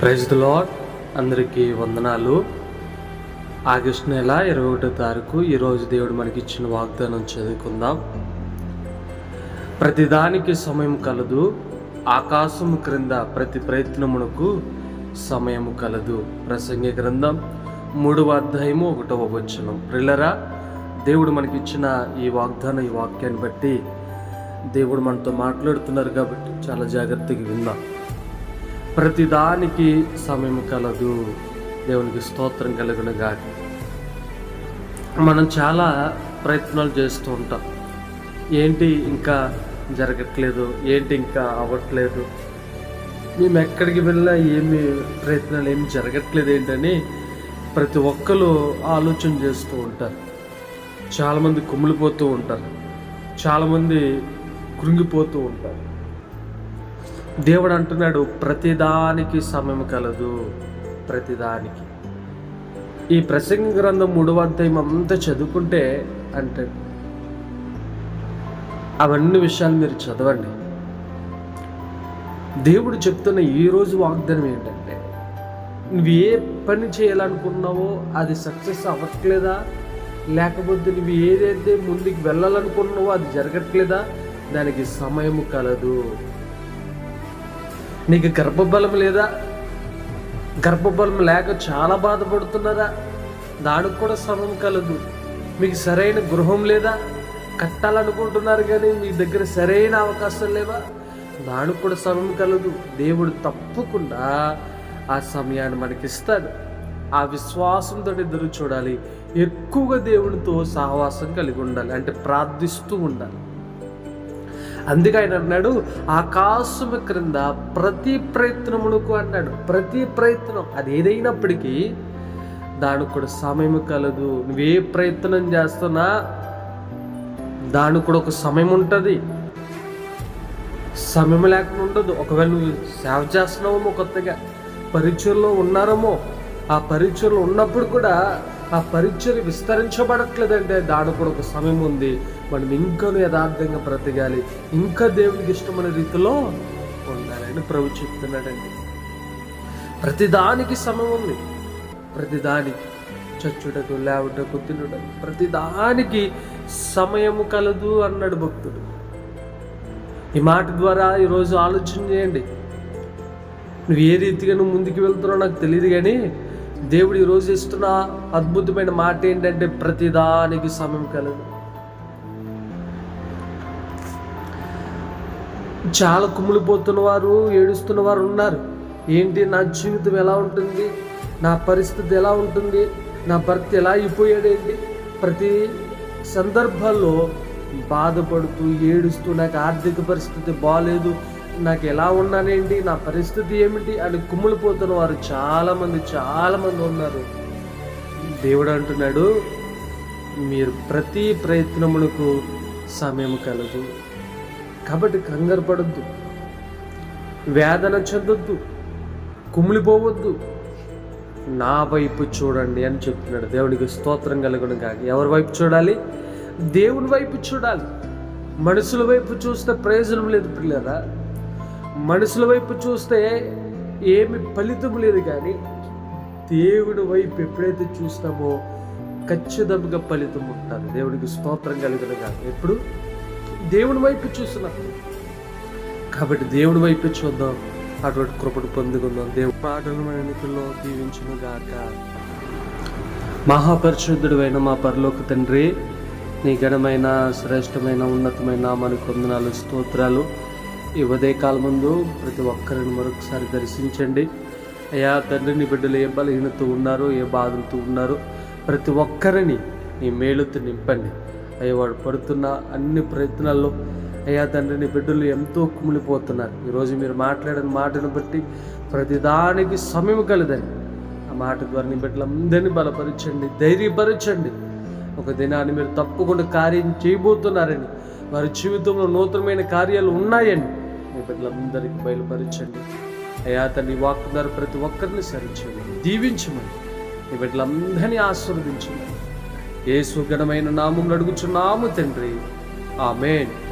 Praise the lord అందరికీ వందనాలు. August నెల ఇరవై ఒకటో తారీఖు ఈరోజు దేవుడు మనకి ఇచ్చిన వాగ్దానం చదువుకుందాం. ప్రతిదానికి సమయం కలదు ఆకాశము క్రింద ప్రతి ప్రయత్నమునకు సమయము కలదు. ప్రసంగి గ్రంథం మూడవ అధ్యాయము ఒకటవ వచనం. ప్రిల్లరా దేవుడు మనకి ఇచ్చిన ఈ వాగ్దానం ఈ వాక్యాన్ని బట్టి దేవుడు మనతో మాట్లాడుతున్నారు కాబట్టి చాలా జాగ్రత్తగా విందాం. ప్రతిదానికి సమయం కలదు. దేవునికి స్తోత్రం కలుగును గాక. మనం చాలా ప్రయత్నాలు చేస్తూ ఉంటాం. ఏంటి ఇంకా జరగట్లేదు? ఏంటి ఇంకా అవ్వట్లేదు? మేము ఎక్కడికి వెళ్ళినా ఏమి ప్రయత్నాలు ఏమి జరగట్లేదు ఏంటని ప్రతి ఒక్కరు ఆలోచన చేస్తూ ఉంటారు. చాలామంది కుమిలిపోతూ ఉంటారు. చాలామంది కృంగిపోతూ ఉంటారు. దేవుడు అంటున్నాడు ప్రతిదానికి సమయం కలదు ప్రతిదానికి. ఈ ప్రసంగ గ్రంథం మూడవ అధ్యాయం అంతా చదువుకుంటే అంటే అవన్నీ విషయాలు మీరు చదవండి. దేవుడు చెప్తున్న ఈరోజు వాగ్దానం ఏంటంటే నువ్వు ఏ పని చేయాలనుకున్నావో అది సక్సెస్ అవ్వట్లేదా? లేకపోతే నువ్వు ఏదైతే ముందుకు వెళ్ళాలనుకున్నావో అది జరగట్లేదా? దానికి సమయం కలదు. నీకు గర్భబలం లేదా? గర్భబలం లేక చాలా బాధపడుతున్నారా? దానికి కూడా సమయం కలదు. మీకు సరైన గృహం లేదా? కట్టాలనుకుంటున్నారు కానీ మీ దగ్గర సరైన అవకాశం లేవా? దానికి కూడా సమయం కలదు. దేవుడు తప్పకుండా ఆ సమయాన్ని మనకిస్తాడు. ఆ విశ్వాసంతో ఎదురు చూడాలి. ఎక్కువగా దేవునితో సహవాసం కలిగి ఉండాలి. అంటే ప్రార్థిస్తూ ఉండాలి. అందుకే ఆయన అన్నాడు ఆకాశము క్రింద ప్రతి ప్రయత్నమునకు అన్నాడు ప్రతి ప్రయత్నం అది ఏదైనప్పటికీ దానికి కూడా సమయం కలదు. నువ్వే ప్రయత్నం చేస్తున్నా దానికి కూడా ఒక సమయం ఉంటుంది. సమయం లేకుండా ఉండదు. ఒకవేళ నువ్వు సేవ చేస్తున్నావేమో కొత్తగా పరీక్షల్లో ఉన్నారేమో ఆ పరీక్షలు ఉన్నప్పుడు కూడా ఆ పరీక్షలు విస్తరించబడట్లేదంటే దాని కూడా ఒక సమయం ఉంది. మనం ఇంకను యథార్థంగా బ్రతకాలి. ఇంకా దేవునికి ఇష్టమైన రీతిలో ఉండాలని ప్రభు చెప్తున్నాడండి. ప్రతిదానికి సమయం ఉంది. ప్రతిదానికి చచ్చుటకు లేవుటకు తినుటకు ప్రతిదానికి సమయము కలదు అన్నాడు భక్తుడు. ఈ మాట ద్వారా ఈరోజు ఆలోచన చేయండి. నువ్వు ఏ రీతిగా నువ్వు ముందుకు వెళ్తున్నావు నాకు తెలియదు కానీ దేవుడు ఈరోజు ఇస్తున్న అద్భుతమైన మాట ఏంటంటే ప్రతిదానికి సమయం కలదు. చాలా కుమిలిపోతున్న వారు ఏడుస్తున్న వారు ఉన్నారు. ఏంటి నా జీవితం ఎలా ఉంటుంది? నా పరిస్థితి ఎలా ఉంటుంది? నా భర్త ఎలా అయిపోయాడేంటి ప్రతి సందర్భాల్లో బాధపడుతూ ఏడుస్తూ నాకు ఆర్థిక పరిస్థితి బాగాలేదు నాకు ఎలా ఉన్నానేంటి? నా పరిస్థితి ఏమిటి? అని కుమ్ములిపోతున్న వారు చాలామంది చాలామంది ఉన్నారు. దేవుడు అంటున్నాడు మీరు ప్రతి ప్రయత్నములకు సమయం కలదు. కాబట్టి కంగారు పడద్దు. వేదన చెందొద్దు. కుమిలిపోవద్దు నా వైపు చూడండి అని చెప్తున్నాడు. దేవుడికి స్తోత్రం కలుగును కాక ఎవరి వైపు చూడాలి? దేవుని వైపు చూడాలి. మనుషుల వైపు చూస్తే ప్రయోజనం లేదు పిల్లరా. మనుషుల వైపు చూస్తే ఏమి ఫలితం లేదు కానీ దేవుడి వైపు ఎప్పుడైతే చూస్తామో ఖచ్చితంగా ఫలితం ఉంటుంది దేవుడికి స్తోత్రం కలిగిన కాదు ఎప్పుడు? దేవుని వైపు చూస్తున్నప్పుడు కాబట్టి దేవుడి వైపు చూద్దాం. అటువంటి కృపను పొందుకుందాం. దేవుడు పాటలు మన ఎన్నికల్లో దీవించును గాక మహాపరిశుద్ధుడు అయిన మా పరలోక తండ్రి నీ ఘనమైన శ్రేష్టమైన ఉన్నతమైన మనకు వందనాలు స్తోత్రాలు. ఈ ఉదయకాలం ముందు ప్రతి ఒక్కరిని మరొకసారి దర్శించండి. అయ్యా తండ్రిని బిడ్డలు ఏ బలహీనత ఉన్నారు ఏ బాధలతో ఉన్నారు ప్రతి ఒక్కరిని నీ మేలుతో నింపండి. అయ్యా వాడు పడుతున్న అన్ని ప్రయత్నాల్లో అయ్యా తండ్రిని బిడ్డలు ఎంతో కుమిలిపోతున్నారు. ఈరోజు మీరు మాట్లాడిన మాటను బట్టి ప్రతిదానికి సమయం కలదని ఆ మాట ద్వారా నీ బిడ్డలందరినీ బలపరచండి ధైర్యపరచండి. ఒక దినాన్ని మీరు తప్పకుండా కార్యం చేయబోతున్నారని వారి జీవితంలో నూతనమైన కార్యాలు ఉన్నాయని మీ బిడ్డలందరికీ బయలుపరచండి. అయా తండ్రి వాక్ ద్వారా ప్రతి ఒక్కరిని సరించండి. దీవించమని మీ బిడ్డలందరినీ ఆశీర్వదించమని. ఏ సుగణమైన నామం అడుగుచున్నాము తండ్రి. ఆమెన్.